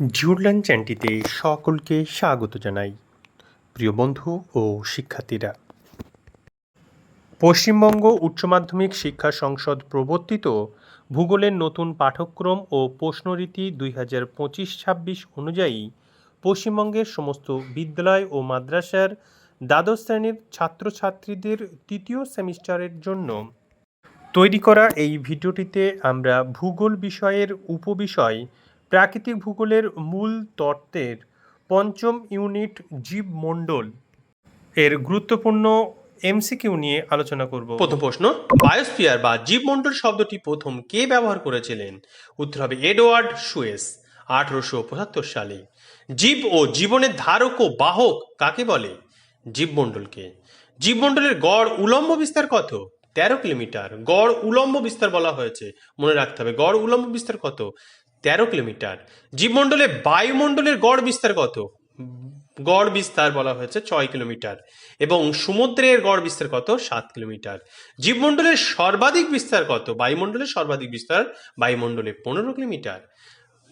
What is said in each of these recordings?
জুরলান চ্যানটিতে সকলকে স্বাগত জানাই, প্রিয় বন্ধু ও শিক্ষার্থীরা। পশ্চিমবঙ্গ উচ্চ মাধ্যমিক শিক্ষা সংসদ প্রবর্তিত ভূগোলের নতুন পাঠ্যক্রম ও প্রশ্নরীতি দুই হাজার পঁচিশ ছাব্বিশ অনুযায়ী পশ্চিমবঙ্গের সমস্ত বিদ্যালয় ও মাদ্রাসার দ্বাদশ শ্রেণির ছাত্রছাত্রীদের তৃতীয় সেমিস্টারের জন্য তৈরি করা এই ভিডিওটিতে আমরা ভূগোল বিষয়ের উপবিষয় প্রাকৃতিক ভূগোলের মূল তত্ত্বের পঞ্চম ইউনিট জীবমণ্ডল এর গুরুত্বপূর্ণ এমসিকিউ নিয়ে আলোচনা করব। প্রথম প্রশ্ন, বায়োস্ফিয়ার বা জীবমণ্ডল শব্দটি প্রথম কে ব্যবহার করেছিলেন? উত্তর হবে এডওয়ার্ড সুয়েস, আঠারোশো পঁচাত্তর সালে। জীব ও জীবনের ধারক ও বাহক কাকে বলে? জীবমণ্ডলকে। জীবমণ্ডলের গড় উলম্ব বিস্তার কত? তেরো কিলোমিটার। গড় উলম্ব বিস্তার বলা হয়েছে। মনে রাখতে হবে, গড় উলম্ব বিস্তার কত? তেরো কিলোমিটার। জীবমণ্ডলে বায়ুমণ্ডলের গড় বিস্তার কত? গড় বিস্তার বলা হয়েছে ছয় কিলোমিটার এবং সমুদ্রের গড় বিস্তার কত? সাত কিলোমিটার। জীবমণ্ডলের সর্বাধিক বিস্তার কত? বায়ুমণ্ডলের সর্বাধিক বিস্তার বায়ুমণ্ডলে পনেরো কিলোমিটার।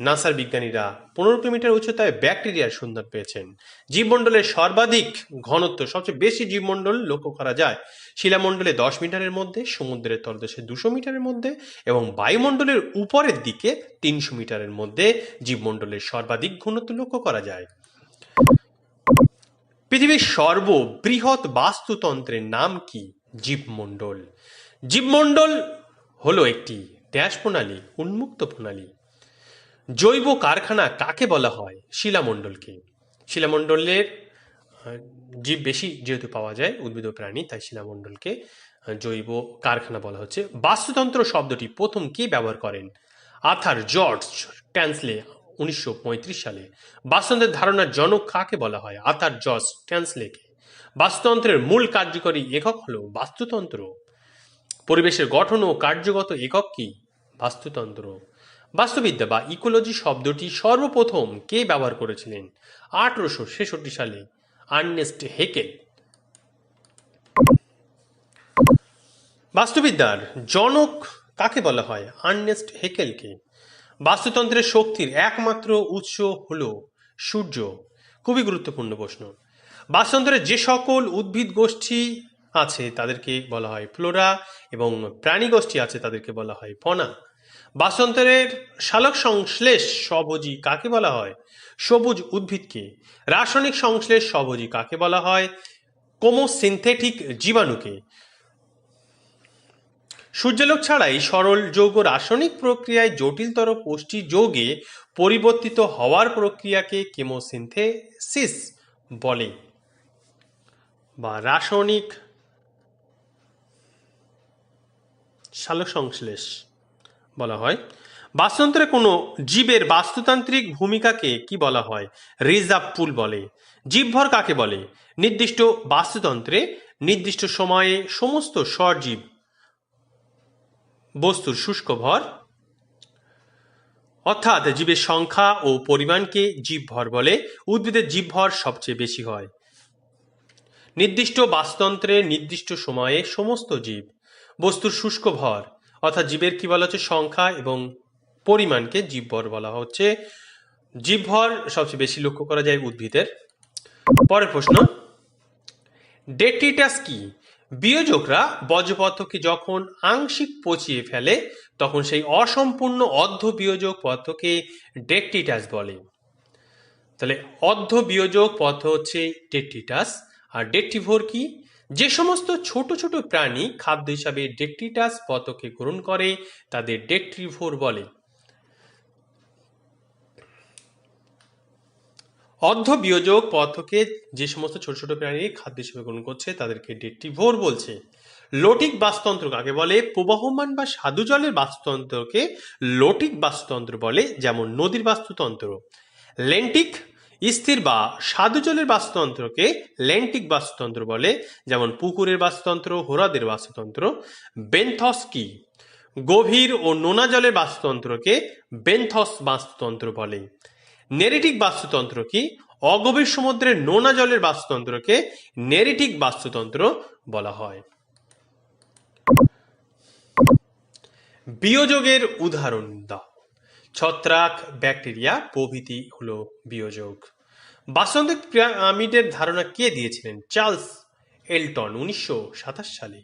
নাসার বিজ্ঞানীরা পনেরো কিলোমিটার উচ্চতায় ব্যাকটেরিয়ার সন্ধান পেয়েছেন। জীবমণ্ডলের সর্বাধিক ঘনত্ব, সবচেয়ে বেশি জীবমণ্ডল লক্ষ্য করা যায়, শিলামণ্ডলে দশ মিটারের মধ্যে, সমুদ্রের তলদেশে দুশো মিটারের মধ্যে এবং বায়ুমণ্ডলের উপরের দিকে তিনশো মিটারের মধ্যে জীবমণ্ডলের সর্বাধিক ঘনত্ব লক্ষ্য করা যায়। পৃথিবীর সর্ববৃহৎ বাস্তুতন্ত্রের নাম কি? জীবমণ্ডল। জীবমণ্ডল হলো একটি ড্যাশ প্রণালী, উন্মুক্ত প্রণালী। জৈব কারখানা কাকে বলা হয়? শিলামণ্ডলকে। শিলামণ্ডলের জীব বেশি যেহেতু পাওয়া যায়, উদ্ভিদ ও প্রাণী, তাই শিলামণ্ডলকে জৈব কারখানা বলা হচ্ছে। বাস্তুতন্ত্র শব্দটি প্রথম কে ব্যবহার করেন? আথার জর্জ ট্যান্সলে উনিশশো পঁয়ত্রিশ সালে। বাস্তুতন্ত্রের ধারণার জনক কাকে বলা হয়? আথার জর্জ ট্যান্সলেকে। বাস্তুতন্ত্রের মূল কার্যকরী একক হল বাস্তুতন্ত্র। পরিবেশের গঠন ও কার্যগত একক কি? বাস্তুতন্ত্র। বাস্তুবিদ্যা বা ইকোলজি শব্দটি সর্বপ্রথম কে ব্যবহার করেছিলেন? আঠারোশো ছেষট্টি সালে আর্নেস্ট হেকেল। বাস্তুবিদ্যার জনক কাকে বলা হয়? আর্নেস্ট হেকেলকে। বাস্তুতন্ত্রের শক্তির একমাত্র উৎস হল সূর্য। খুবই গুরুত্বপূর্ণ প্রশ্ন। বাস্তুতন্ত্রের যে সকল উদ্ভিদ গোষ্ঠী আছে, তাদেরকে বলা হয় ফ্লোরা এবং প্রাণী গোষ্ঠী আছে, তাদেরকে বলা হয় ফনা। বাস্তুতন্ত্রের শালক সংশ্লেষ স্বভোজী কাকে বলা হয়? সবুজ উদ্ভিদকে। রাসায়নিক সংশ্লেষ স্বভোজী কাকে বলা হয়? কোমোসিনথেটিক জীবাণুকে। সূর্যালোক ছাড়াই সরল যৌগ রাসায়নিক প্রক্রিয়ায় জটিলতর পুষ্টি যৌগে পরিবর্তিত হওয়ার প্রক্রিয়াকে কেমোসিনথেসিস বলে বা রাসায়নিক সালোক সংশ্লেষ। বলা হয়। বাস্তুতন্ত্রে কোনো জীবের বাস্তুতান্ত্রিক ভূমিকাকে কি বলা হয়? রিজার্ভ পুল বলে। জীবভর কাকে বলে? নির্দিষ্ট বাস্তুতন্ত্রে নির্দিষ্ট সময়ে সমস্ত সরজীব বস্তুর শুষ্ক ভর অর্থাৎ জীবের সংখ্যা ও পরিমাণকে জীবভর বলে। উদ্ভিদের জীবভর সবচেয়ে বেশি হয়। নির্দিষ্ট বাস্তুতন্ত্রে নির্দিষ্ট সময়ে সমস্ত জীব বস্তুর শুষ্ক ভর অর্থাৎ জীবের কি বলা হচ্ছে? সংখ্যা এবং পরিমাণকে জীবভর বলা হচ্ছে। জীবভর সবচেয়ে বেশি লক্ষ্য করা যায় উদ্ভিদের। পরের প্রশ্ন ডেট্রিটাস কি? বিয়োজকরা বজ্রপদার্থকে যখন আংশিক পচিয়ে ফেলে, তখন সেই অসম্পূর্ণ অর্ধ বিয়োজক পদার্থকে ডেট্রিটাস বলে। তাহলে অর্ধ বিয়োজক পদার্থ হচ্ছে ডেট্রিটাস আর ডেট্রিভোর কি? যে সমস্ত ছোট ছোট প্রাণী খাদ্য হিসাবে ডেট্রিটাস পদার্থকে গ্রহণ করে, তাদের ডেট্রিভোর বলে। অর্ধ বিয়োজক পথকে যে সমস্ত ছোট ছোট প্রাণী খাদ্য হিসেবে গ্রহণ করছে, তাদেরকে ডেট্রিভোর বলছে। লোটিক বাস্তুতন্ত্র কাকে বলে, প্রবাহমান বা সাধু জলের বাস্তুতন্ত্রকে লোটিক বাস্তুতন্ত্র বলে, যেমন নদীর বাস্তুতন্ত্র। লেন্টিক স্থির বা সাধু জলের বাস্তুতন্ত্রকে ল্যান্টিক বাস্তুতন্ত্র বলে, যেমন পুকুরের বাস্তুতন্ত্র, হোরাদের বাস্তুতন্ত্র। বেনথস কি? গভীর ও নোনা জলের বাস্তুতন্ত্রকে বেনথস বাস্তুতন্ত্র বলে। নেরিটিক বাস্তুতন্ত্র কি? অগভীর সমুদ্রের নোনা জলের বাস্তুতন্ত্রকে নেরিটিক বাস্তুতন্ত্র বলা হয়। বিয়োজকের উদাহরণ দাও। ছত্রাক, ব্যাকটেরিয়া, প্রভৃতি হলো বিয়োজক। বাসন্তী পিরামিডের ধারণা কে দিয়েছিলেন? চার্লস এলটন, উনিশশো সাতাশ সালে।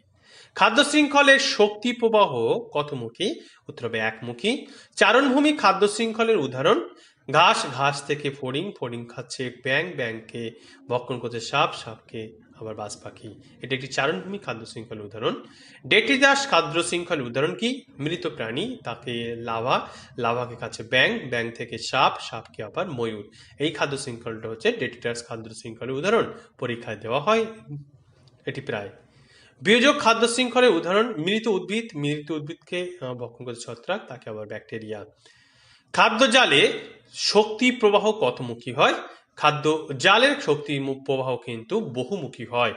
খাদ্য শৃঙ্খলের শক্তি প্রবাহ কতমুখী? উত্তর হবে একমুখী। চারণভূমি খাদ্য শৃঙ্খলের উদাহরণ, ঘাস ঘাস থেকে ফড়িং ফড়িং খাচ্ছে ব্যাং, ব্যাংকে ভক্ষণ করছে সাপ, সাপকে আবার বাজ পাখি। এটি একটি চারণভূমি খাদ্য শৃঙ্খল উদাহরণ। ডেট্রিদাস খাদ্য শৃঙ্খল উদাহরণ কি? মৃত প্রাণী, তাকে লাভা, লাভাকে কাছে ব্যাং ব্যাং থেকে সাপ, সাপকে আবার ময়ূর। এই খাদ্য শৃঙ্খলটা হচ্ছে ডেট্রিদাস খাদ্য শৃঙ্খলের উদাহরণ। পরীক্ষায় দেওয়া হয় এটি প্রায়। বিয়োজক খাদ্য শৃঙ্খলের উদাহরণ, মৃত উদ্ভিদ, মৃত উদ্ভিদকে ভক্ষণ করছে ছত্রাক, তাকে আবার ব্যাকটেরিয়া। খাদ্য জালে শক্তি প্রবাহ কতমুখী হয়? খাদ্য, জালের শক্তি প্রবাহ কিন্তু বহুমুখী হয়।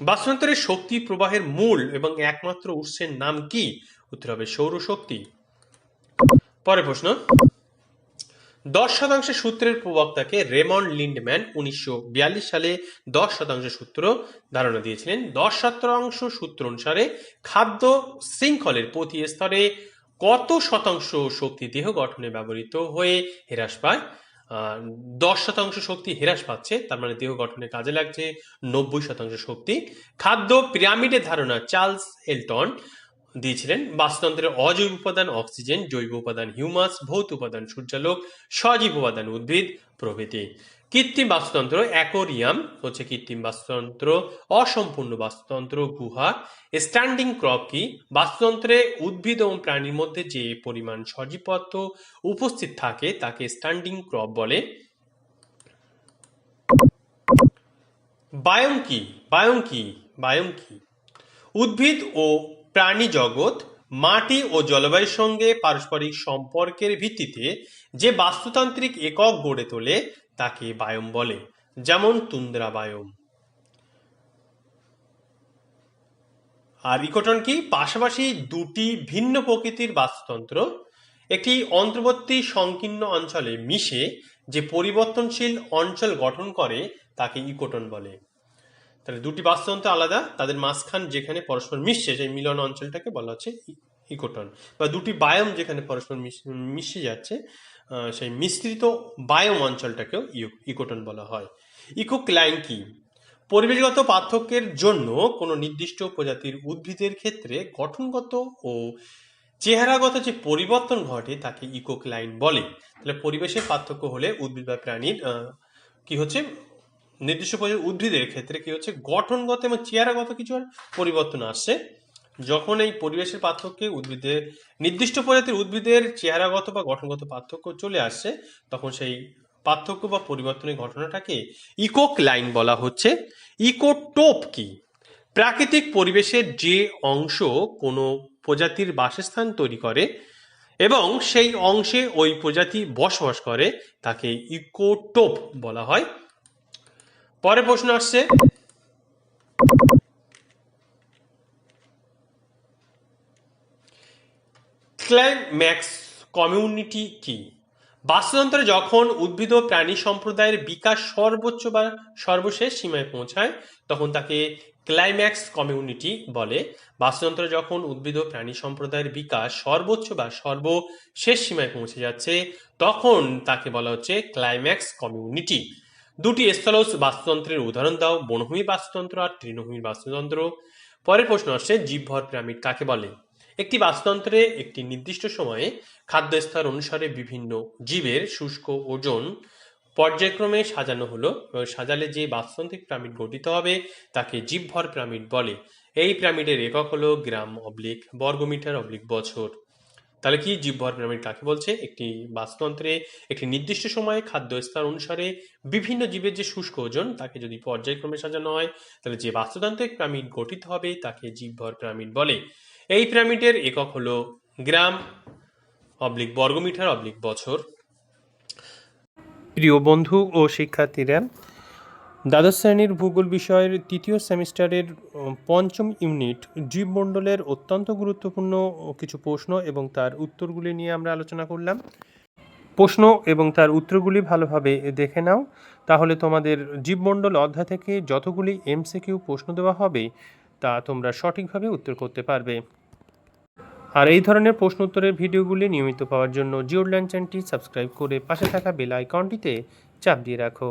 বাস্তুতন্ত্রের শক্তি প্রবাহের মূল এবং একমাত্র উৎসের নাম কি? উত্তর হবে সৌরশক্তি। পরের প্রশ্ন। দশ শতাংশ সূত্রের প্রবক্তাকে রেমন্ড লিন্ডম্যান উনিশশো বিয়াল্লিশ সালে দশ শতাংশ সূত্র ধারণা দিয়েছিলেন। দশ শতাংশ সূত্র অনুসারে খাদ্য শৃঙ্খলের প্রতি স্তরে কত শতাংশ শক্তি দেহ গঠনে ব্যবহৃত হয়ে হ্রাস পায়? দশ শতাংশ শক্তি হ্রাস পাচ্ছে, তার মানে দেহ গঠনে কাজে লাগছে নব্বই শতাংশ শক্তি। খাদ্য পিরামিডের ধারণা চার্লস এলটন দিয়েছিলেন বাস্তন্ত্রের অজৈব উপাদান, অক্সিজেন, জৈব উপাদান, হিউমাস, ভৌত উপাদান, সূর্যালোক, সজীব উপাদান, উদ্ভিদ প্রভৃতি। কৃত্রিম বাস্তুতন্ত্র, অ্যাকোরিয়াম হচ্ছে কৃত্রিম বাস্তুতন্ত্র, অসম্পূর্ণ বাস্তুতন্ত্র, গুহা, স্ট্যান্ডিং ক্রপ কি? বাস্তুতন্ত্রে উদ্ভিদ এবং প্রাণীর মধ্যে যে পরিমাণ সজীব পদার্থ উপস্থিত থাকে, তাকে স্ট্যান্ডিং ক্রপ বলে। বায়ম কি? বায়ম কি? বায়ম কি? উদ্ভিদ ও প্রাণী জগৎ মাটি ও জলবায়ুর সঙ্গে পারস্পরিক সম্পর্কের ভিত্তিতে যে বাস্তুতান্ত্রিক একক গড়ে তোলে, তাকে বায়ম বলে, যেমন তুন্দ্রা বায়ম। আর ইকোটন কি? পাশাপাশি দুটি ভিন্ন প্রকৃতির বাস্তুতন্ত্র, একটি অন্তর্বর্তী সংকীর্ণ অঞ্চলে মিশে যে পরিবর্তনশীল অঞ্চল গঠন করে, তাকে ইকোটন বলে। তাহলে দুটি বাস্তুতন্ত্র আলাদা, তাদের মাঝখান যেখানে পরস্পর মিশছে, সেই মিলন অঞ্চলটাকে বলা হচ্ছে ইকোটন। বা দুটি বায়ম যেখানে পরস্পর মিশে যাচ্ছে সেই মিশ্রিত বায়ম অঞ্চলটাকেও ইকোটন বলা হয়। ইকো ইকোক্লাইন কি? পরিবেশগত পার্থক্যের জন্য কোনো নির্দিষ্ট প্রজাতির উদ্ভিদের ক্ষেত্রে গঠনগত ও চেহারাগত যে পরিবর্তন ঘটে তাকে ইকোক্লাইন বলে। তাহলে পরিবেশের পার্থক্য হলে উদ্ভিদ বা প্রাণীর কি হচ্ছে? নির্দিষ্ট প্রজাতির উদ্ভিদের ক্ষেত্রে কি হচ্ছে? গঠনগত এবং চেহারাগত কিছু পরিবর্তন আসছে। যখন এই পরিবেশের পার্থক্যে উদ্ভিদের নির্দিষ্ট প্রজাতির উদ্ভিদের চেহারাগত বা গঠনগত পার্থক্য চলে আসছে, তখন সেই পার্থক্য বা পরিবর্তনের ঘটনাটাকে ইকোক লাইন বলা হচ্ছে। ইকোটোপ কি? প্রাকৃতিক পরিবেশের যে অংশ কোনো প্রজাতির বাসস্থান তৈরি করে এবং সেই অংশে ওই প্রজাতি বসবাস করে, তাকে ইকোটোপ বলা হয়। পরে প্রশ্ন আসছে। ক্লাইম্যাক্স কমিউনিটি কি? বাস্তুতন্ত্রে যখন উদ্ভিদ ও প্রাণী সম্প্রদায়ের বিকাশ সর্বোচ্চ বা সর্বশেষ সীমায় পৌঁছায়, তখন তাকে ক্লাইম্যাক্স কমিউনিটি বলে। বাস্তুতন্ত্রে যখন উদ্ভিদ ও প্রাণী সম্প্রদায়ের বিকাশ সর্বোচ্চ বা সর্বশেষ সীমায় পৌঁছে যাচ্ছে, তখন তাকে বলা হচ্ছে ক্লাইম্যাক্স কমিউনিটি। দুটি স্থলজ বাস্তুতন্ত্রের উদাহরণ দাও, বনভূমি বাস্তুতন্ত্র আর তৃণভূমির বাস্তুতন্ত্র। পরের প্রশ্ন আসছে, জীবভর পিরামিড কাকে বলে? একটি বাস্তুতন্ত্রে একটি নির্দিষ্ট সময়ে খাদ্য স্তর অনুসারে বিভিন্ন জীবের শুষ্ক ওজন পর্যায়ক্রমে সাজানো হলো। সাজালে যে বাস্তুতান্ত্রিক পিরামিড গঠিত হবে, তাকে জীবভর পিরামিড বলে। এই পিরামিডের একক হলো গ্রাম অবলিক বর্গমিটার অবলিক বছর। তাহলে কি জীবভর পিরামিড কাকে বলছে? একটি বাস্তুতন্ত্রে একটি নির্দিষ্ট সময়ে খাদ্য স্তর অনুসারে বিভিন্ন জীবের যে শুষ্ক ওজন, তাকে যদি পর্যায়ক্রমে সাজানো হয়, তাহলে যে বাস্তুতান্ত্রিক পিরামিড গঠিত হবে, তাকে জীবভর পিরামিড বলে। এই পিরামিডের একক হলো গ্রাম অবলিক বর্গমিটার অবলিক বছর। প্রিয় বন্ধু ও শিক্ষার্থীরা দ্বাদশ শ্রেণির ভূগোল বিষয়ের তৃতীয় সেমিস্টারের পঞ্চম ইউনিট জীবমণ্ডলের অত্যন্ত গুরুত্বপূর্ণ কিছু প্রশ্ন এবং তার উত্তরগুলি নিয়ে আমরা আলোচনা করলাম। প্রশ্ন এবং তার উত্তরগুলি ভালোভাবে দেখে নাও। তাহলে তোমাদের জীবমণ্ডল অধ্যায় থেকে যতগুলি এমসিকিউ প্রশ্ন দেওয়া হবে, তা তোমরা সঠিকভাবে উত্তর করতে পারবে। আর এই ধরনের প্রশ্ন উত্তরের ভিডিওগুলি নিয়মিত পাওয়ার জন্য জিওরল্যান্ড চ্যানেলটি সাবস্ক্রাইব করে পাশে থাকা বেল আইকনটিতে চাপ দিয়ে রাখো।